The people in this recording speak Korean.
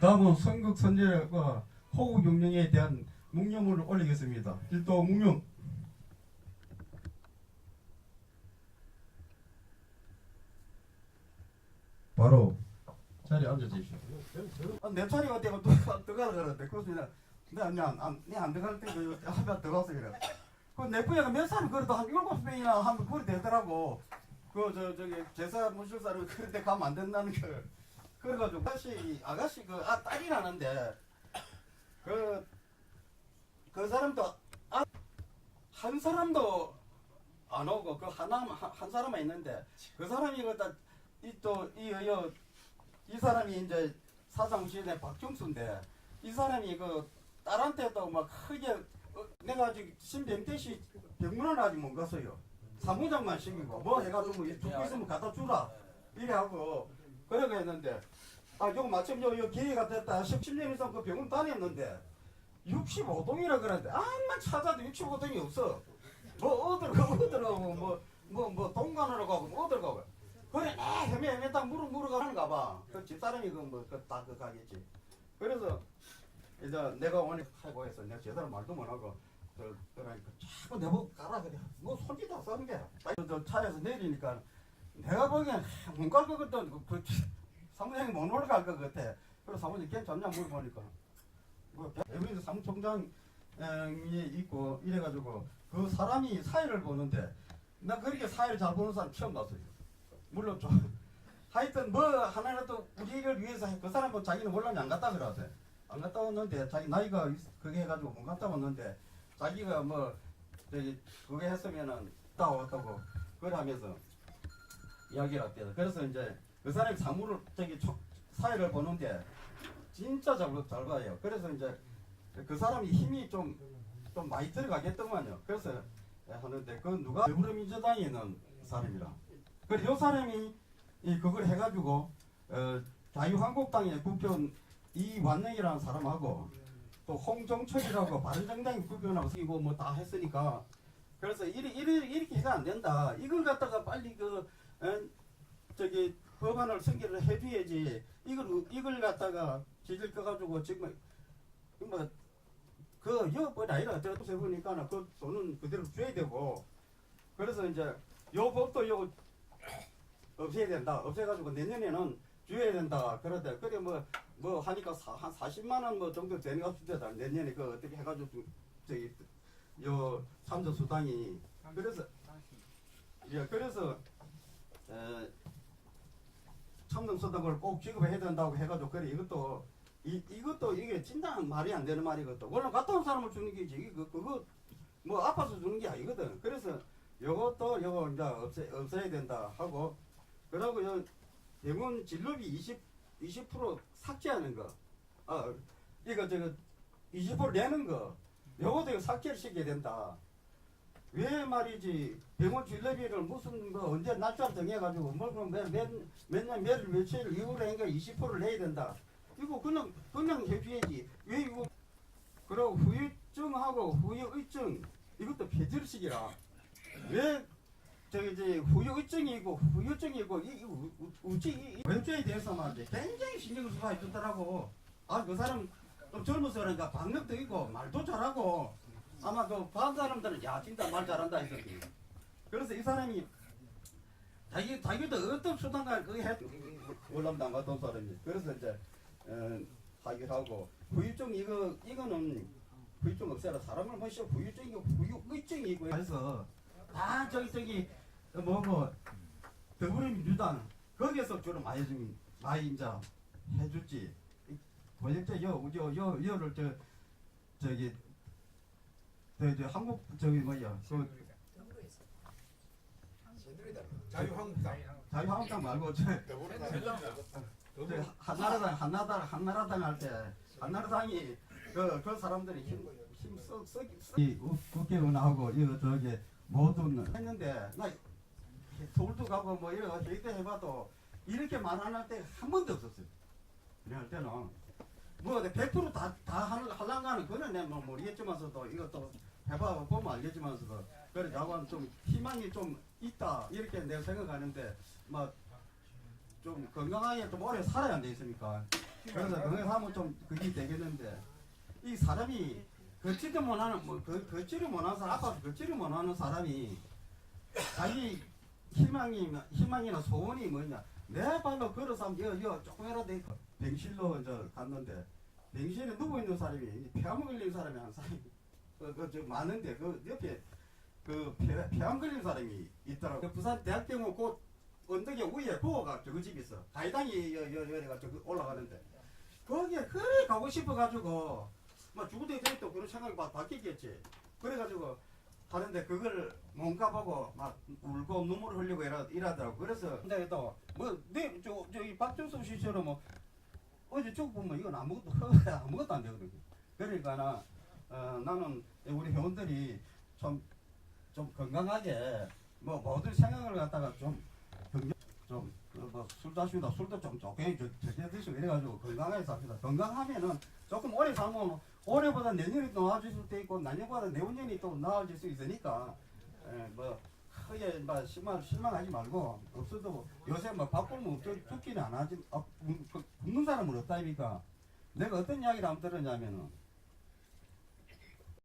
다음은 선극 선제과 호국 명령에 대한 묵념을 올리겠습니다. 일도 묵념. 바로 자리에 앉아 주십시오. 아, 내 차례가 되고 또 들어가라 그러는데 그래서 내가 내가 그냥 안, 내가 안 들어갈 때그 하면 들어가서 그래. 그내 부야가 몇 사람 그래도 한 일곱 명이나 하면 그리 되더라고. 그 저 저기 제사 무실 사람 그런데 가면 안 된다는 거. 그래가지고 아가씨 아가씨 그 아 딸이 나는데 그그 사람도 아, 한 사람도 안 오고 그 하나 한, 한 사람만 있는데 그 사람이 그다 이또이 이 이 사람이 이제 사장실의 박경수인데 이 사람이 그 딸한테도 막 크게 어, 내가 아직 신병태 씨 병문안 아직 못 갔어요. 사무장만 시키고 뭐 해가지고 뭐 죽고 있으면 갖다 주라. 이래 하고 그러고 했는데 아 요거 마침 요, 요 기회가 됐다. 17년 이상 그 병원 다녔는데 65동이라 그러는데 암만 찾아도 65동이 없어. 뭐 어디로 가고 어디로 가고 뭐뭐 뭐 동간으로 가고 뭐 어디로 가고 그래 에 헤매 헤매 딱 물어 물어 가는가 봐 그 집사람이 그뭐그다그 가겠지. 그래서 이제 내가 오늘 하고 해서 내가 제대로 말도 못 하고 저 그러니까 자꾸 내보고 가라 그래. 뭐 손짓 다 써는 게 저, 저 차에서 내리니까 내가 보기엔 못갈것 같다 그, 그 사무장이 못 올라갈 것 같아. 그래서 사무장이 괜찮냐 물어보니까 뭐 대부분 사무총장이 있고 이래가지고 그 사람이 사회를 보는데 나 그렇게 사회를 잘 보는 사람 처음 봤어요 물론 좀 하여튼 뭐 하나라도 우리를 위해서 해. 그 사람은 자기는 원래 안 갔다 그러대. 안 갔다 왔는데 자기 나이가 있- 그게 해가지고 못 갔다 왔는데 자기가 뭐 저기 그게 했으면은 갔다 왔다고 그러면서 이야기를 했대요 그래서 이제 그 사람이 사무를 저기 초- 사회를 보는데 진짜 잘, 잘 봐요. 그래서 이제 그 사람이 힘이 좀, 좀 많이 들어가겠더만요. 그래서 하는데 그 누가 더불어민주당에 있는 사람이라 그래서 요 사람이 이 그걸 해가지고 어, 자유한국당의 국회의원 이완영이라는 사람하고 또 홍정철이라고 바른정당의 국회의원하고 쓰고 뭐 다 했으니까 그래서 이리, 이리, 이렇게 해가 안 된다. 이걸 갖다가 빨리 그 어, 저기 법안을 승계를 해줘야지. 이걸 이걸 갖다가 지질 꺼가지고 지금 뭐그 여법 아니라 어떻게 보니까는 그 돈은 그대로 줘야 되고 그래서 이제 요 법도 요 없애야 된다. 없애가지고 내년에는 줘야 된다. 그러대. 그래 뭐, 뭐 하니까 사, 한 40만 원 뭐 정도 되는 것 같습니다. 내년에 그 어떻게 해가지고 좀 저기 요 삼조 수당이 그래서 예 그래서 에, 참정 수당을 꼭 지급해야 된다고 해가지고 그래 이것도 이 이것도 이게 진짜 말이 안 되는 말이거든. 원래 갔다 온 사람을 주는 게지 이게 그 그거 뭐 아파서 주는 게 아니거든. 그래서 요것도 요거 이제 없애 없애야 된다 하고 그러고 요 병원 진료비 20 20% 삭제하는 거. 아 이거 저거 20% 내는 거. 요것도 이거 삭제를 시켜야 된다. 왜 말이지 병원 진료비를 무슨 뭐 언제 날짜를 정해가지고 뭐몇몇몇년 며칠 며칠 이후로 하니까 20%를 내야 된다. 이거 그냥 그냥 해줘야지. 왜 이거 그리고 후유증하고 후유의증 이것도 폐절식이라. 왜 저기 이제 후유증이고 후유증이고 이 우- 우- 우지 이 외증에 대해서 말이지 굉장히 신경을 써서 해줬더라고. 아 그 사람 좀 젊어서 그러니까 박력도 있고 말도 잘하고 아마 그반 사람들은 야 진짜 말 잘한다 했었지. 그래서 이 사람이 자기 자기도 어떤 수단과 그게 안 갔다 온 사람이. 그래서 이제 어, 하기를 하고 후유증 이거 이거는 후유증 없애라 사람을 마셔 후유증이고 후유의증이고 그래서 다 저기 저기 뭐뭐 더불어민주당 거기에서 주로 많이 좀 많이 이제 해줬지 권역자 여여여 여를 저 저기 저, 저 한국 저기 뭐야 그 자유한국당 자유한국당 말고 저, 저 한나라당 한나라당 한나라당 할 때 한나라당이 그 그 사람들이 힘힘쓰쓰이 국회의원하고 이거 저기 모든 했는데 나 서울도 가고 뭐 이래 가지고 이때 해봐도 이렇게 말안할때한 번도 없었어요. 그냥 할 때는 뭐뭐 100%다 다 하는 할랑가는 그건 내뭐 모르겠지만서도 이것도 해봐 보면 알겠지만서도 그래 자관 좀 희망이 좀 있다 이렇게 내가 생각하는데 뭐좀 건강하게 좀 오래 살아야 안 되겠습니까? 그래서 건강하면 좀 그게 되겠는데 이 사람이 걷지도 못하는 뭐 그, 걷지를 못하는 사람 아파서 걷지를 못하는 사람이 자기 희망이 희망이나 소원이 뭐냐. 내 발로 걸어서 한번 여, 여 조금이라도 병실로 이제 갔는데 병실에 누워 있는 사람이 폐암 걸린 사람이 한 사람이 그, 그, 저 많은데 그 옆에 그 폐, 폐암 걸린 사람이 있더라고. 그 부산 대학병원 그 언덕에 위에 보호가 저그 집이 있어 가이당이 여, 여, 여래가 저그 올라가는데. 거기에 그래 가고 싶어 가지고 막 죽을 때또 그런 생각이 막 바뀌겠지. 그래가지고 하는데 그걸 못 가보고 막 울고 눈물을 흘리고 이러, 이러더라고. 그래서 근데 또뭐내저 저기 박정수 씨처럼 뭐 어제 쭉 보면 이건 아무것도 아무것도 안 되거든. 그러니까 나 어, 나는 우리 회원들이 좀 좀 건강하게 뭐 모든 생각을 갖다가 좀 좀뭐술 자시다 술도 좀 적게 적게 드시고 이래가지고 건강하게 삽시다 건강하면은 조금 오래 살면 올해보다 내년이 또 나아질 수도 있고 내년보다 내후년이 또 나아질 수 있으니까 에, 뭐 크게 뭐 실망 실망하지 말고 없어도 요새 뭐 바꾸면 없어 죽기는 안 하지 아, 굶- 그 굶는 사람은 없다니까 내가 어떤 이야기를 한번 들었냐면은